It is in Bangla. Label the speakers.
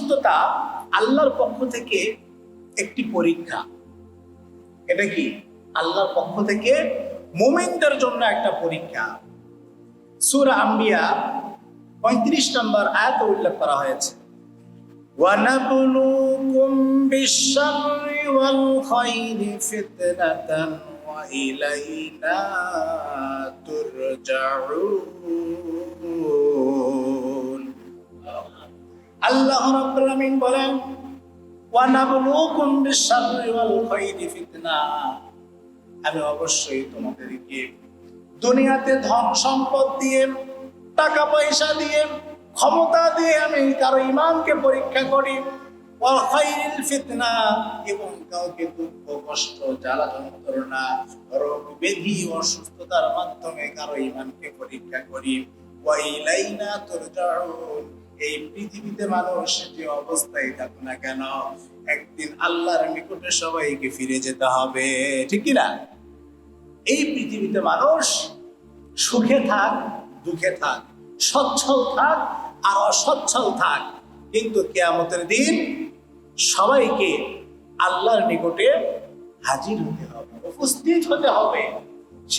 Speaker 1: অসুস্থতা আল্লাহর পক্ষ থেকে একটি পরীক্ষা এটা কি আল্লাহর পক্ষ থেকে মোমেনদের জন্য একটা পরীক্ষা সূরা আম্বিয়া পঁয়ত্রিশ নম্বর আয়াত উল্লেখ করা হয়েছে ونبلوكم بالشر والخير فتنة وإلينا ترجعون আল্লাহ রাব্বুল আলামিন বলেন ওয়ানাবলুকুম বিশ-শাররি ওয়াল খায়রি ফিতনা। আমি অবশ্যই তোমাদেরকে দুনিয়াতে ধন সম্পদ দিয়ে টাকা পয়সা দিয়ে, ক্ষমতা দিয়ে আমি কারও ইমানকে পরীক্ষা করি। ফিতনা, এবং কাউকে দুঃখ, কষ্ট, জ্বালা যন্ত্রণা, রোগ ব্যাধি অসুস্থতার মাধ্যমে কারও ইমানকে পরীক্ষা করি। ওয়াইলাইনা তুরজাউন। এই পৃথিবীতে মানুষ যে অবস্থায় থাক না কেন, একদিন আল্লাহর নিকটে সবাইকে ফিরে যেতে হবে, ঠিক না এই পৃথিবীতে মানুষ সুখে থাক, দুঃখে থাক, সচ্ছল থাক আর অসচ্ছল থাক। কিন্তু কেয়ামতের দিন সবাইকে আল্লাহর নিকটে হাজির হতে হবে, উপস্থিত হতে হবে।